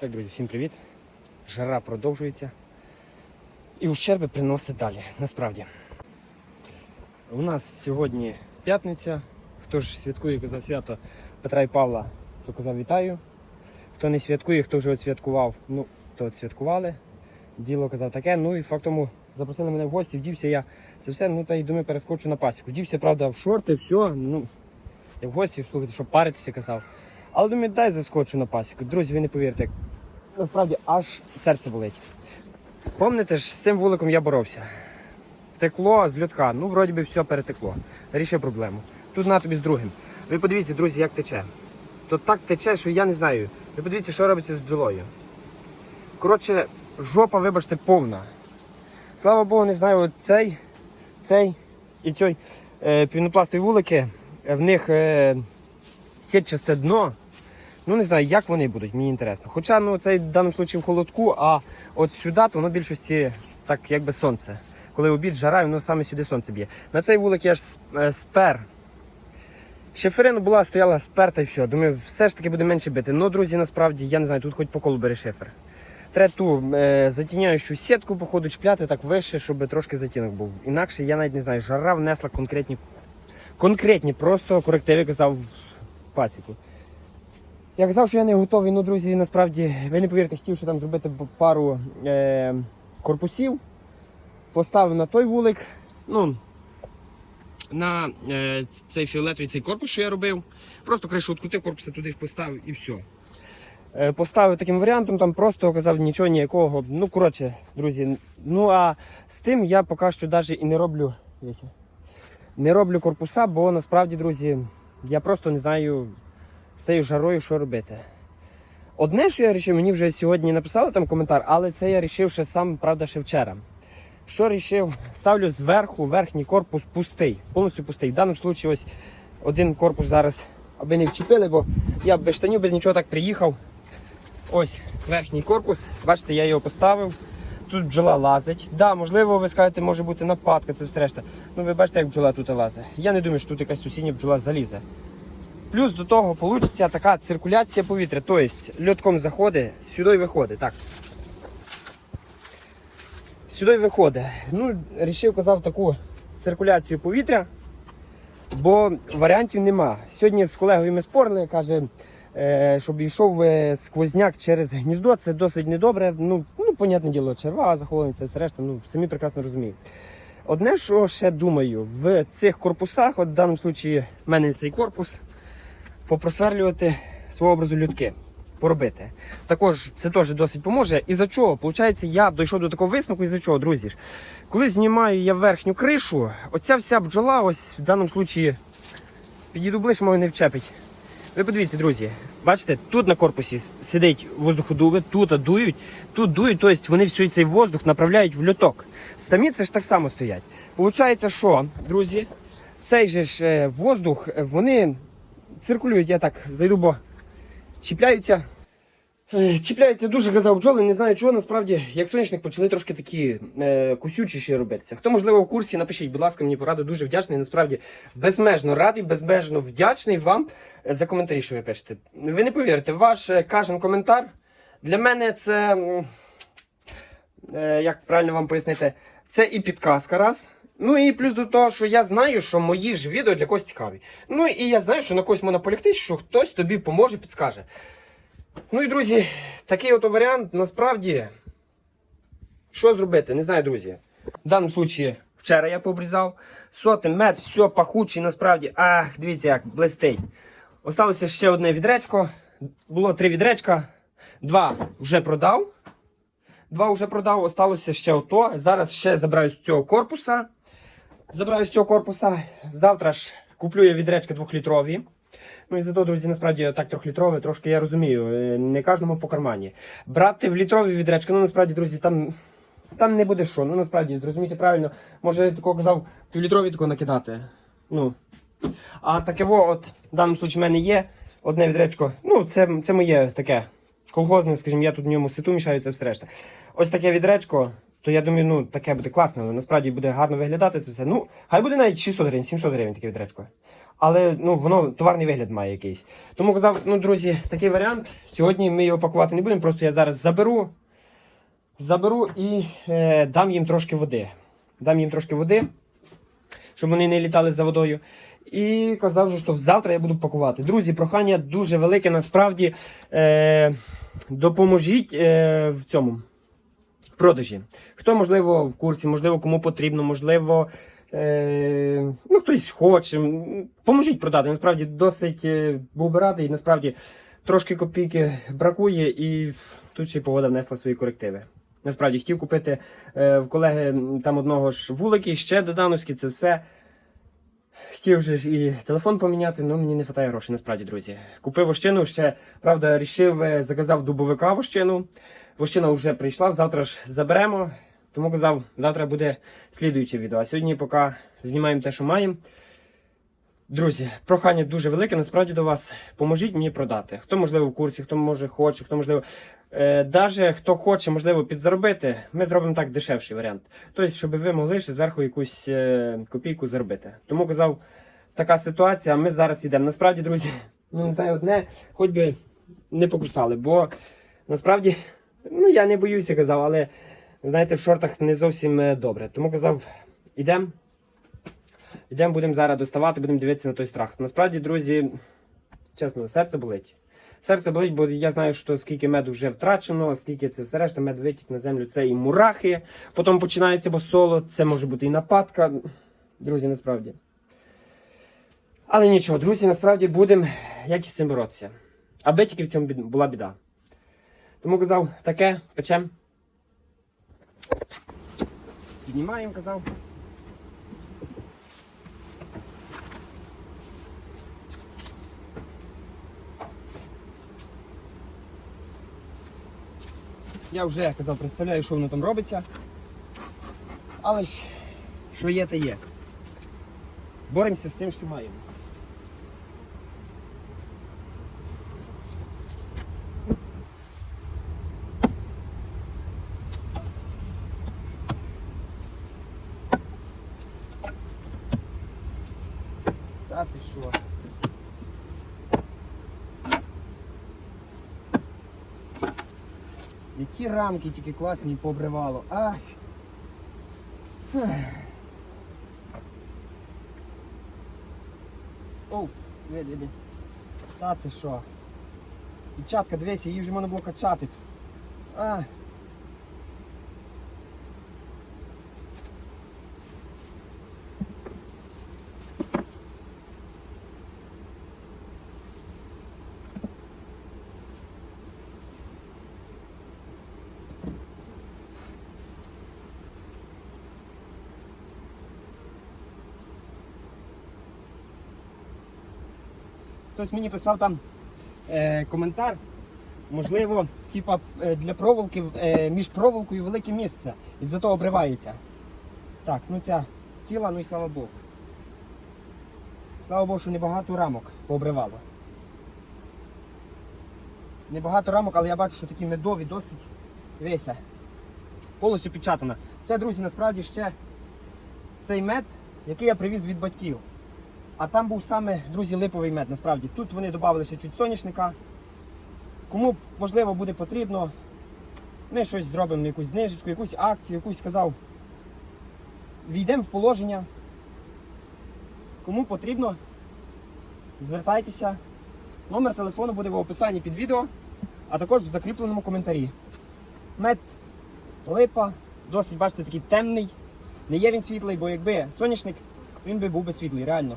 Так, друзі, всім привіт. Жара продовжується. І ущерби приносить далі. Насправді. У нас сьогодні п'ятниця. Хто ж святкує казав свято Петра і Павла, то казав вітаю. Хто не святкує, хто вже святкував, ну, то святкували. Діло казав таке. Ну і фактом запросили мене в гості, вдівся я. Це все, ну та й думаю, перескочу на пасіку. Вдівся, правда, в шорти, все. Ну, я в гості, слухайте, щоб паритися казав. Але думаю, дай заскочу на пасіку. Друзі, ви не повірите, насправді аж серце болить. Помните ж, з цим вуликом я боровся. Текло з льотка, ну вроді би все перетекло. Рішив проблему. Тут на тобі з другим. Ви подивіться, друзі, як тече. То так тече, що я не знаю. Ви подивіться, що робиться з бджолою. Коротше, жопа, вибачте, повна. Слава Богу, не знаю, цей, цей і цей е, пінопластові вулики, в них е, сітчасте дно. Ну не знаю, як вони будуть, мені інтересно. Хоча ну цей в даному випадку в холодку, а от сюди, то воно в більшості так якби сонце. Коли обід жара, воно саме сюди сонце б'є. На цей вулик я ж е, спер. Шиферина була, стояла сперта і все. Думаю, все ж таки буде менше бити. Ну, друзі, насправді, я не знаю, тут хоч по колу бери шифер. Треба ту е, затіняючу сітку, походу, чіпляти так вище, щоб трошки затінок був. Інакше я навіть не знаю, жара внесла конкретні, конкретні просто корективи, казав в пасіку. Я казав, що я не готовий, ну, друзі, насправді, ви не повірите, хотів, що там зробити пару е, корпусів. Поставив на той вулик. Ну, на е, цей фіолетовий цей корпус, що я робив. Просто кришу відкрутив, корпуса туди ж поставив і все. Е, поставив таким варіантом, там просто казав нічого ніякого. Ну, коротше, друзі. Ну а з тим я поки що навіть і не роблю. Не роблю корпуса, бо насправді, друзі, я просто не знаю з цією жарою, що робити. Одне, що я вирішив, мені вже сьогодні написали там коментар, але це я вирішив ще сам, правда, ще вчора. Що вирішив? Ставлю зверху верхній корпус пустий, повністю пустий. В даному випадку ось один корпус зараз, аби не вчепили, бо я без штанів, без нічого так приїхав. Ось верхній корпус. Бачите, я його поставив. Тут бджола лазить. Да, можливо, ви скажете, може бути нападка, це все решта. Ну ви бачите, як бджола тут лазить. Я не думаю, що тут якась сусідня бджола залізе. Плюс до того вийде така циркуляція повітря. Тобто льотком заходить, сюди виходить. Так. Сюди виходить. Ну, рішив, казав, таку циркуляцію повітря, бо варіантів нема. Сьогодні з колегою ми спорили, каже, е, щоб йшов е, сквозняк через гніздо, це досить недобре. Ну, ну понятне діло, черва, захолениця, все решта, ну, самі прекрасно розуміють. Одне, що ще думаю, в цих корпусах, от в даному випадку в мене цей корпус, попросверлювати свого образу людки. Поробити. Також це теж досить поможе. І за чого? Получається, я дійшов до такого висновку, і за чого, друзі ж. Коли знімаю я верхню кришу, оця вся бджола, ось в даному випадку, підійду ближче, мою не вчепить. Ви подивіться, друзі, бачите, тут на корпусі сидить воздуходуви, тут дують, тут дують, тобто вони всій цей воздух направляють в льоток. Самі це ж так само стоять. Получається, що, друзі, цей же ж е, воздух, е, вони циркулюють, я так зайду, бо чіпляються. Е, Чіпляються дуже казав бджоли, не знаю чого, насправді, як соняшник почали трошки такі е, косючіші робитися. Хто, можливо, в курсі, напишіть, будь ласка, мені пораду, дуже вдячний. Насправді безмежно радий, безмежно вдячний вам е, за коментарі, що ви пишете. Ви не повірите, ваш е, кожен коментар для мене це. Е, як правильно вам пояснити, це і підказка раз. Ну і плюс до того, що я знаю, що мої ж відео для когось цікаві. Ну і я знаю, що на когось можна полягти, що хтось тобі поможе, підскаже. Ну і друзі, такий от варіант насправді. Що зробити? Не знаю, друзі. В даному випадку вчора я пообрізав. Сотий мед, все пахучий, насправді. Ах, дивіться, як блистить. Осталося ще одне відречко. Було три відречка. Два вже продав. Два вже продав, осталося ще ото. Зараз ще забираю з цього корпуса. Забираю з цього корпуса. Завтра ж куплю я відречки двохлітрові. Ну і зато, друзі, насправді так трьохлітрове, трошки я розумію, е, не кожному по кармані. Брати в літрові відречки, ну насправді, друзі, там, там не буде що. Ну насправді, зрозумійте правильно, може я такого казав, півлітрові тако накидати. Ну. А таке во, от в даному випадку в мене є одне відречко. Ну, це, це моє таке колгозне, скажімо, я тут в ньому ситу мішаю, це все решта. Ось таке відречко, то я думаю, ну таке буде класно, але насправді буде гарно виглядати це все. Ну, хай буде навіть 600 гривень, 700 гривень таке відречко. але ну, воно товарний вигляд має якийсь. Тому казав, ну, друзі, такий варіант. Сьогодні ми його пакувати не будемо, просто я зараз заберу. Заберу і е, дам їм трошки води. Дам їм трошки води, щоб вони не літали за водою. І казав, що завтра я буду пакувати. Друзі, прохання дуже велике. Насправді е, допоможіть е, в цьому продажі. Хто, можливо, в курсі, можливо, кому потрібно, можливо, е, ну, хтось хоче. Поможіть продати. Насправді досить е, був би радий. Насправді трошки копійки бракує, і тут ще й погода внесла свої корективи. Насправді хотів купити е, в колеги там одного ж вулики, ще додановські, це все. Хотів же ж і телефон поміняти, але мені не вистачає грошей, насправді, друзі. Купив вощину, ще, правда, рішив, е, заказав дубовика вощину. Вощина вже прийшла, завтра ж заберемо. Тому казав, завтра буде слідуюче відео. А сьогодні поки знімаємо те, що маємо. Друзі, прохання дуже велике, насправді до вас. Поможіть мені продати. Хто, можливо, в курсі, хто може хоче, хто можливо. Е, хто хоче, можливо, підзаробити, ми зробимо так дешевший варіант. Тобто, щоб ви могли ще зверху якусь е, копійку заробити. Тому казав, така ситуація, ми зараз йдемо. Насправді, друзі, ну не знаю, одне, хоч би не покусали, бо насправді, ну я не боюся, казав, але знаєте, в шортах не зовсім е, добре. Тому казав, ідемо. Йдемо, будемо зараз доставати, будемо дивитися на той страх. Насправді, друзі, чесно, серце болить. Серце болить, бо я знаю, що скільки меду вже втрачено, скільки це все решта, мед витік на землю, це і мурахи. Потім починається босоло, це може бути і нападка. Друзі, насправді. Але нічого, друзі, насправді будемо як із цим боротися. Аби тільки в цьому була біда. Тому казав, таке, печем. Піднімаємо, казав. Я вже казав, представляю, що воно там робиться. Але ж, що є, то є. Боремося з тим, що маємо. Та ти що? Які рамки тільки класні побривало. Ах. Оу, диви. Та ти що? І чатка, дивися, її вже можна було качати. А. Хтось мені писав там е, коментар. Можливо, типа е, для проволоки е, між проволокою велике місце. І за того обривається. Так, ну ця ціла, ну і слава Богу. Слава Богу, що небагато рамок пообривало. Небагато рамок, але я бачу, що такі медові досить. Дивися. Повністю підчатана. Це, друзі, насправді ще цей мед, який я привіз від батьків. А там був саме, друзі, липовий мед. Насправді. Тут вони додали ще чуть соняшника. Кому можливо буде потрібно, ми щось зробимо, якусь знижечку, якусь акцію, якусь сказав. Війдемо в положення. Кому потрібно, звертайтеся. Номер телефону буде в описанні під відео, а також в закріпленому коментарі. Мед липа, досить, бачите, такий темний. Не є він світлий, бо якби соняшник, він би був би світлий, реально.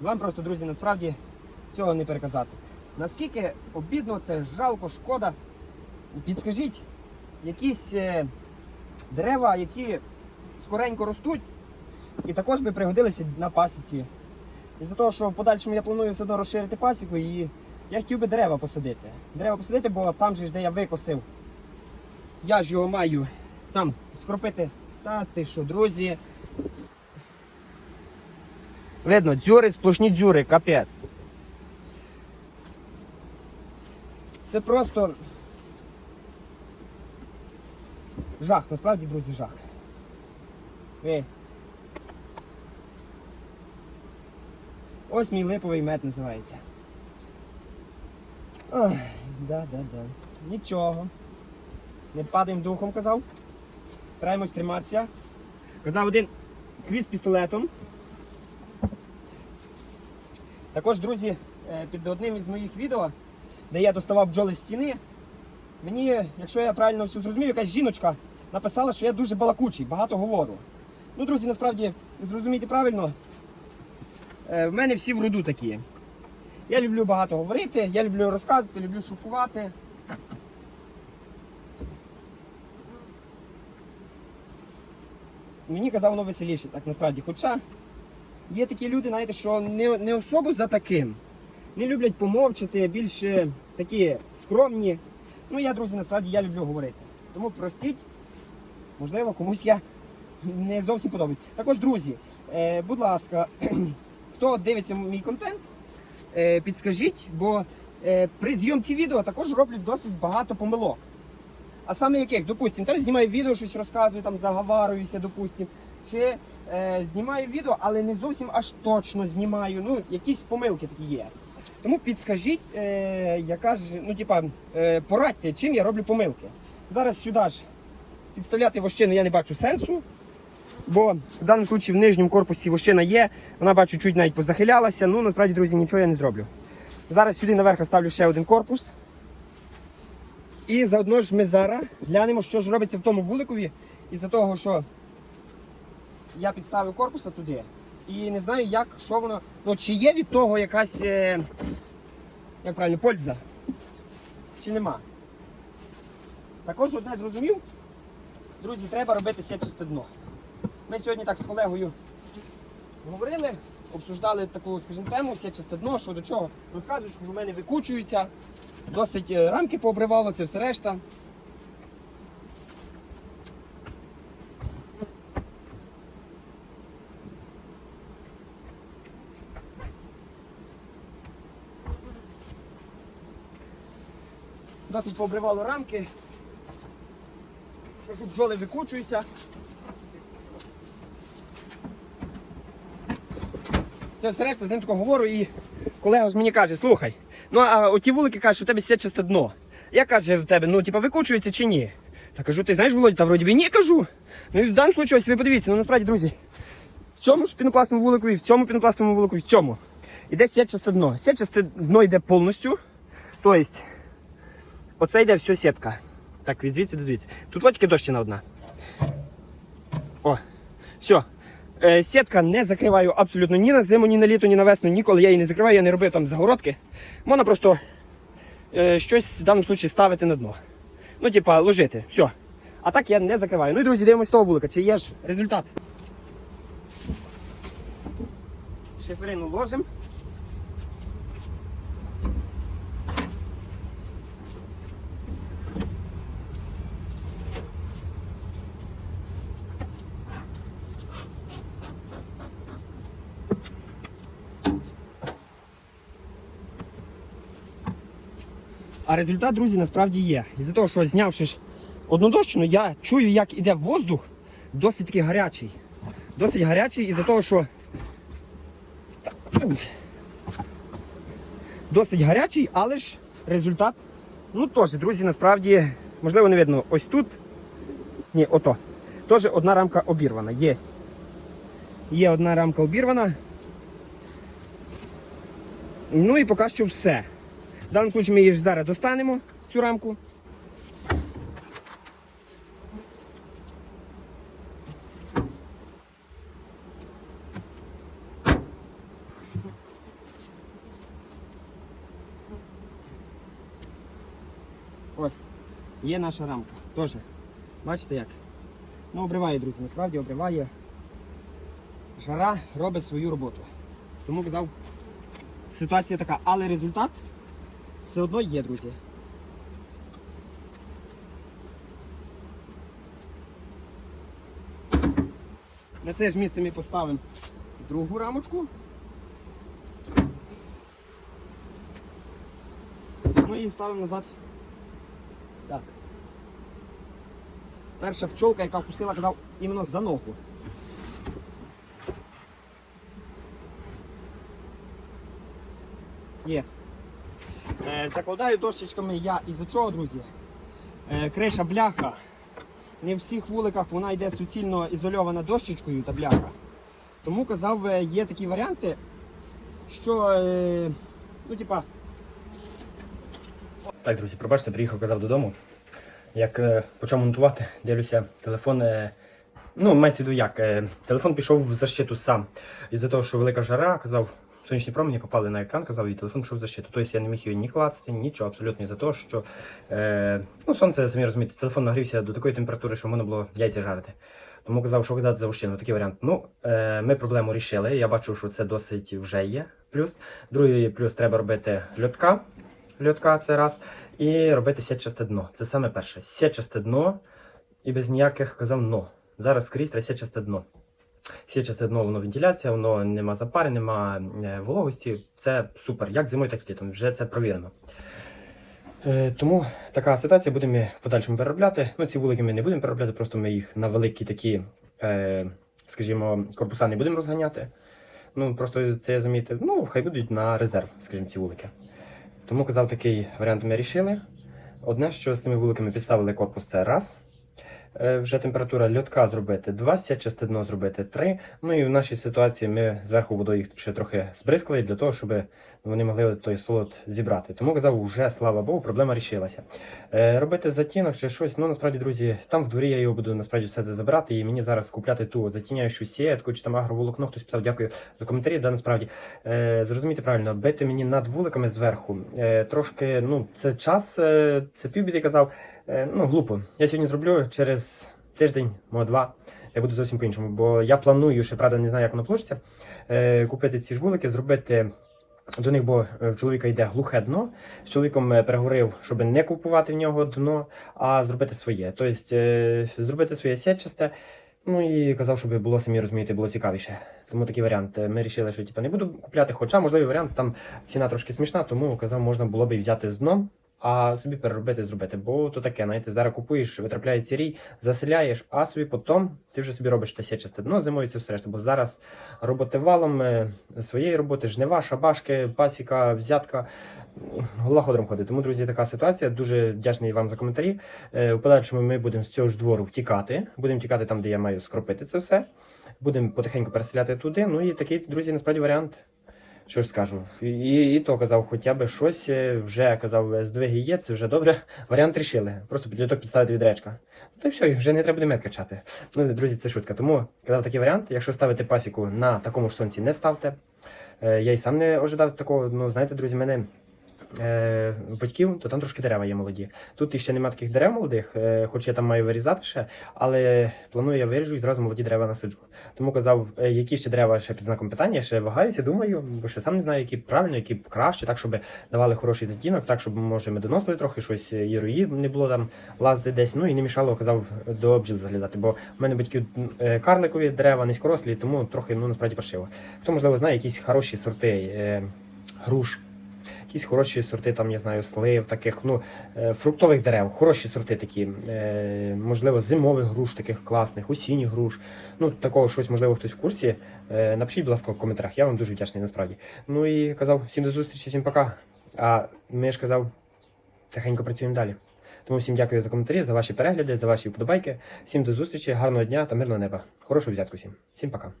Вам просто, друзі, насправді цього не переказати. Наскільки обідно це, жалко, шкода. Підскажіть, якісь е, дерева, які скоренько ростуть, і також би пригодилися на пасіці. І за того, що в подальшому я планую все одно розширити пасіку, і я хотів би дерева посадити. Дерева посадити, бо там же ж, де я викосив, я ж його маю там скропити. Та ти що, друзі. Видно, дзюри, сплошні дзюри, капець. Це просто жах, насправді, друзі, жах. Ви. Ось мій липовий мед називається. Ой, да, да, да. Нічого. Не падаємо духом, казав. Стараємось триматися. Казав один квіз пістолетом. Також, друзі, е, під одним із моїх відео, де я доставав бджоли з стіни, мені, якщо я правильно все зрозумів, якась жіночка написала, що я дуже балакучий, багато говорю. Ну, друзі, насправді, зрозумійте правильно, е, в мене всі в роду такі. Я люблю багато говорити, я люблю розказувати, люблю шокувати. Мені казав воно веселіше, так насправді. Хоча є такі люди, знаєте, що не, не особо за таким. Не люблять помовчати, більше такі скромні. Ну, я, друзі, насправді я люблю говорити. Тому простіть, можливо, комусь я не зовсім подобаюсь. Також, друзі, е, будь ласка, хто дивиться мій контент, е, підскажіть, бо е, при зйомці відео також роблять досить багато помилок. А саме яких? Допустим, зараз знімаю відео, щось розказую, там заговарююся, допустим. Чи е, знімаю відео, але не зовсім аж точно знімаю. Ну, якісь помилки такі є. Тому підскажіть, е, яка ж, ну, типа, е, порадьте, чим я роблю помилки. Зараз сюди ж підставляти вощину я не бачу сенсу. Бо в даному випадку в нижньому корпусі вощина є, вона бачу, чуть навіть позахилялася. Ну, насправді, друзі, нічого я не зроблю. Зараз сюди наверх ставлю ще один корпус. І заодно ж ми зараз глянемо, що ж робиться в тому вуликові. Із-за того, що я підставив корпуса туди. І не знаю, як, що воно. Ну, чи є від того якась, е, як правильно, польза, чи нема. Також одне зрозумів, друзі, треба робити сетчасте дно. Ми сьогодні так з колегою говорили, обсуждали таку, скажімо, тему, сетчасте дно, що до чого. Розказую, що в мене викучується, досить е, рамки пообривало, це все решта. Пообривало рамки. Кажу, бджоли викучуються. Це все решта, з ним тако говорю і колега ж мені каже, слухай, ну а оті вулики кажуть, що у тебе сітчасте дно. Я каже в тебе, ну типа викучується чи ні? Та кажу, ти знаєш, Володя, та вроді би ні, кажу. Ну і в даному випадку, ось ви подивіться, ну насправді, друзі, в цьому ж пінопластовому вулику, і в цьому пінопластовому вулику, і в цьому. Іде сітчасте дно. Сітчасте дно йде повністю. Тобто, оце йде все сітка. Так, від звідси до звідси. Тут тільки дощина одна. О, все. Е, сітка не закриваю абсолютно ні на зиму, ні на літо, ні на весну. Ніколи я її не закриваю, я не робив там загородки. Можна просто е, щось в даному випадку ставити на дно. Ну, типа, ложити. Все. А так я не закриваю. Ну і друзі, дивимось того вулика, чи є ж результат. Шиферину ложимо. А результат, друзі, насправді є. Із-за того, що знявши ж одну я чую, як іде воздух досить таки гарячий. Досить гарячий із-за того, що. Досить гарячий, але ж результат. Ну теж, друзі, насправді, можливо, не видно. Ось тут. Ні, ото. Теж одна рамка обірвана. Є. Є одна рамка обірвана. Ну і поки що все. В даному випадку ми її зараз достанемо, цю рамку. Ось, є наша рамка. Теж. Бачите як? Ну, обриває, друзі, насправді обриває. Жара робить свою роботу. Тому казав, ситуація така, але результат все одно є, друзі. На це ж місце ми поставимо другу рамочку. Ну і ставимо назад. Так. Перша пчолка, яка вкусила, казав іменно за ногу. Є. Е, закладаю дощечками я із-за чого, друзі? Е, криша бляха. Не в всіх вуликах вона йде суцільно ізольована дощечкою та бляха. Тому казав, є такі варіанти, що е, ну, типа, Так, друзі, пробачте, приїхав, казав додому. Як почав монтувати, дивлюся, телефон. Ну, мається як. Телефон пішов в защиту сам. Із-за того, що велика жара, казав, сонячні промені попали на екран, казав, і телефон пішов в защиту. Тобто я не міг його ні клацати, нічого, абсолютно із-за того, що е, ну, сонце, самі розумієте, телефон нагрівся до такої температури, що можна було яйця жарити. Тому казав, що казати за вощину, такий варіант. Ну, е, ми проблему рішили. Я бачу, що це досить вже є. Плюс. Другий плюс треба робити льотка. Льотка це раз. І робити сітчасте дно. Це саме перше. Сітчасте дно і без ніяких казав но. Зараз скрізь треба сітчасте дно. Сітчасте дно, воно вентиляція, воно нема запари, нема е, вологості. Це супер. Як зимою, так і літом. Вже це провірено. Е, тому така ситуація будемо ми в подальшому переробляти. Ну, ці вулики ми не будемо переробляти, просто ми їх на великі такі, е, скажімо, корпуса не будемо розганяти. Ну, просто це я замітив. Ну, хай будуть на резерв, скажімо, ці вулики. Тому казав, такий варіант ми рішили. Одне, що з цими вуликами підставили корпус, це раз. Е, Вже температура льотка зробити 2, сітчасте дно зробити 3. Ну і в нашій ситуації ми зверху водою їх ще трохи збризкали для того, щоб вони могли той солод зібрати. Тому казав, вже слава Богу, проблема рішилася. Е, робити затінок чи щось, ну насправді, друзі, там в дворі я його буду насправді все це забирати, і мені зараз купляти ту затіняючу сітку, чи там агроволокно, хтось писав, дякую за коментарі. Да, насправді е, зрозумійте правильно, бити мені над вуликами зверху. Трошки, ну, це час, це півбіди казав. Е, ну, глупо. Я сьогодні зроблю через тиждень, може два. Я буду зовсім по-іншому, бо я планую, ще правда не знаю, як воно вийде, е, купити ці ж вулики, зробити до них, бо е, в чоловіка йде глухе дно. З чоловіком переговорив, щоб не купувати в нього дно, а зробити своє. Тобто зробити своє сітчасте. Ну і казав, щоб було самі розумієте, було цікавіше. Тому такий варіант. Ми вирішили, що типу, не буду купляти, хоча можливий варіант, там ціна трошки смішна, тому казав, можна було б і взяти з дном, а собі переробити зробити. Бо то таке, знаєте, зараз купуєш, витрапляється рій, заселяєш, а собі потім ти вже собі робиш те січасте дно зимою це все решта. Бо зараз роботи валом е, своєї роботи, жнива, шабашки, пасіка, взятка. Голова ходором ходить. Тому, друзі, така ситуація. Дуже вдячний вам за коментарі. Е, У подальшому ми будемо з цього ж двору втікати. Будемо тікати там, де я маю скропити це все. Будемо потихеньку переселяти туди. Ну і такий, друзі, насправді варіант. Що ж скажу, і, і то казав, хоча б щось е, вже казав, здвиги є, це вже добре. Варіант рішили. Просто підліток підставити від речка. То й все, вже не треба мед качати. Ну, друзі, це шутка. Тому казав такий варіант. Якщо ставити пасіку на такому ж сонці, не ставте. Е, я й сам не ожидав такого. Ну, знаєте, друзі, мене. Е, батьків, то там трошки дерева є молоді. Тут іще немає таких дерев молодих, е, хоч я там маю вирізати ще, але планую я виріжу і зразу молоді дерева насаджу. Тому казав, е, які ще дерева ще під знаком питання, ще вагаюся, думаю, бо ще сам не знаю, які правильно, які краще, так, щоб давали хороший затінок, так, щоб може ми доносили трохи щось, е, і руї не було там лазити десь. Ну і не мішало, казав, до бджіл заглядати. Бо в мене батьків карликові дерева, низькорослі, тому трохи ну насправді паршиво. Хто можливо знає якісь хороші сорти е, груш. Якісь хороші сорти, там, я знаю, слив, таких, ну, е, фруктових дерев, хороші сорти такі, е, можливо, зимових груш, таких класних, осінніх груш. Ну, такого щось, можливо, хтось в курсі. Е, напишіть, будь ласка, в коментарях. Я вам дуже вдячний насправді. Ну і казав, всім до зустрічі, всім пока. А ми ж казав, тихенько працюємо далі. Тому всім дякую за коментарі, за ваші перегляди, за ваші вподобайки. Всім до зустрічі, гарного дня та мирного неба. Хорошого взятку всім. Всім пока.